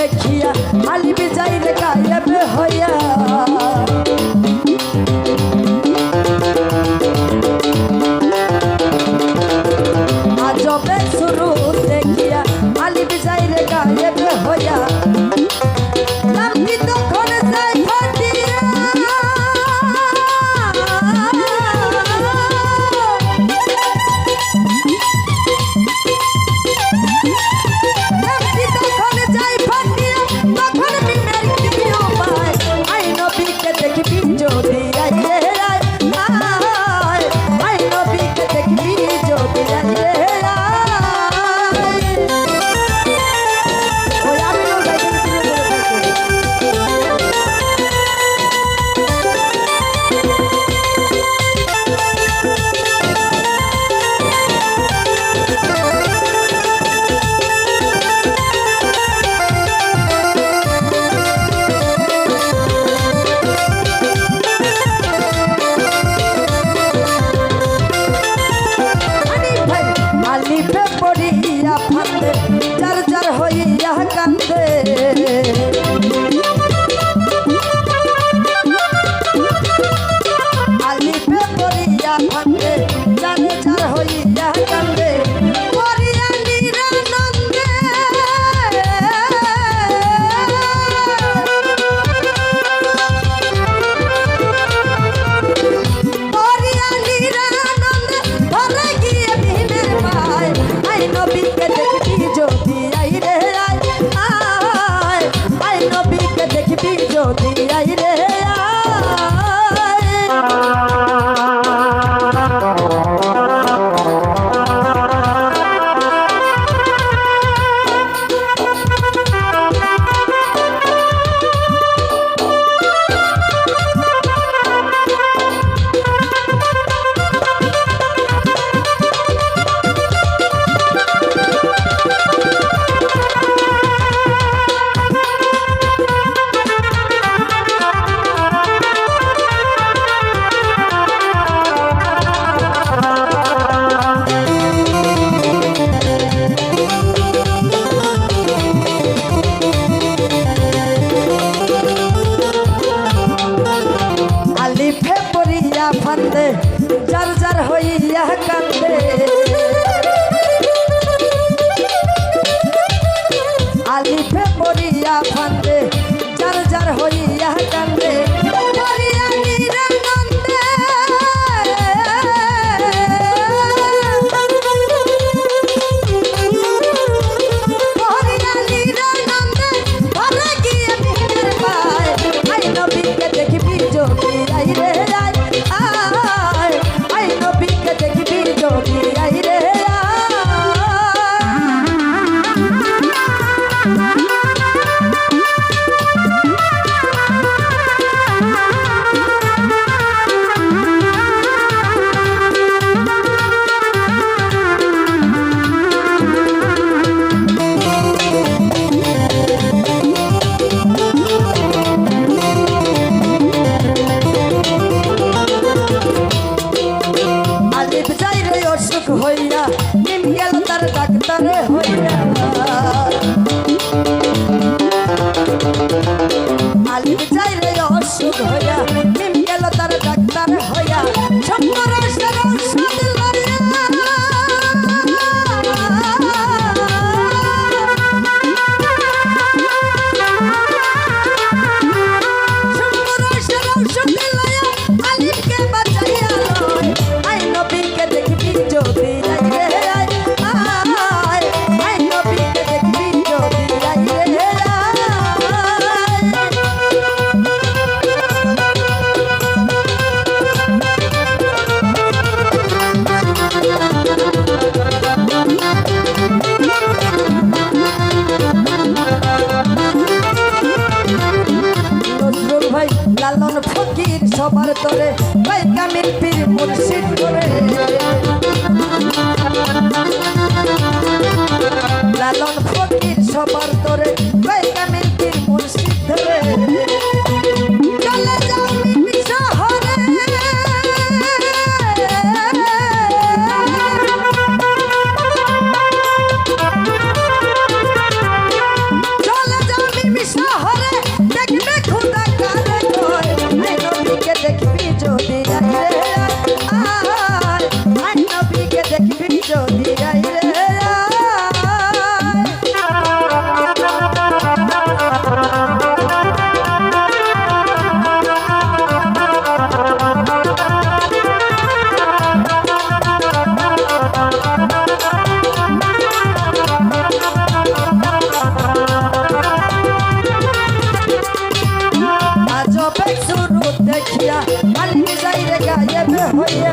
দেখিয়া মালিবি যাই রে গায়েব হইয়া। আজবে অসুখ হইয়া নিম গেল তার ডাক্তার হইয়া। what হইয়া